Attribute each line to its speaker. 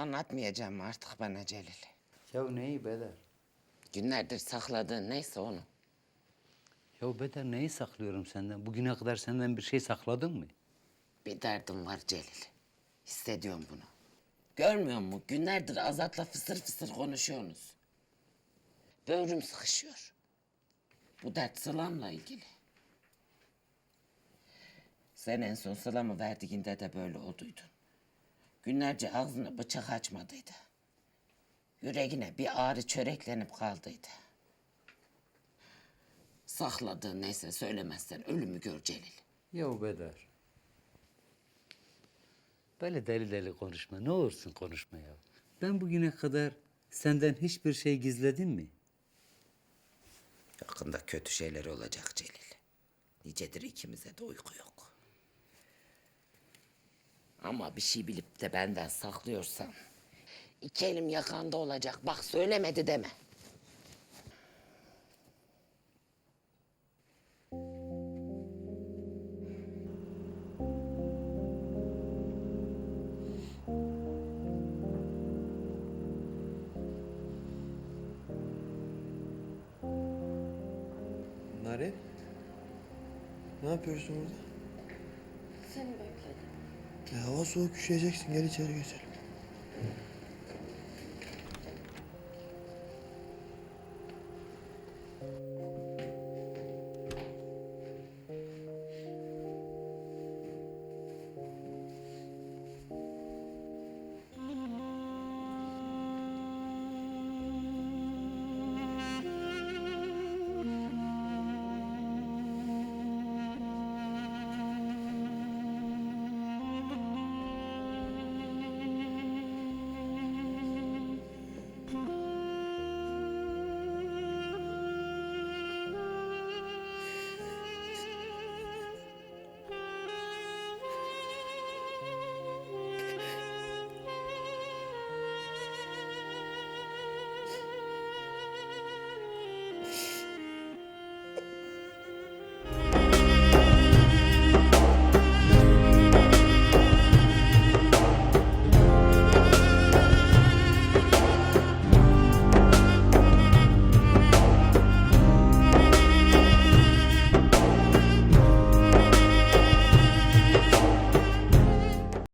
Speaker 1: Anlatmayacağım artık bana Celil.
Speaker 2: Ya neyi Bedar?
Speaker 1: Günlerdir sakladığın neyse onu.
Speaker 2: Ya Bedar neyi saklıyorum senden? Bugüne kadar senden bir şey sakladın mı?
Speaker 1: Bir derdim var Celil. Hissediyorum bunu. Görmüyor musun? Günlerdir Azat'la fısır fısır konuşuyorsunuz. Böğrüm sıkışıyor. Bu dert Sılam'la ilgili. Sen en son Sılam'ı verdiğinde de böyle olduydun. Günlerce ağzını bıçak açmadıydı. Yüreğine bir ağrı çöreklenip kaldıydı. Sakladığın neyse söylemezsen ölümü gör Celil.
Speaker 2: Ya Bedar. Böyle deli deli konuşma. Ne olursun konuşma ya. Ben bugüne kadar senden hiçbir şey gizledim mi?
Speaker 1: Yakında kötü şeyler olacak Celil. Nicedir ikimize de uyku yok. Ama bir şey bilip de benden saklıyorsan... ...iki elim yakanda olacak. Bak söylemedi deme.
Speaker 3: Nare? Ne yapıyorsun burada?
Speaker 4: Seni bekledim.
Speaker 3: Hava soğuk üşüyeceksin. Gel içeri geçelim.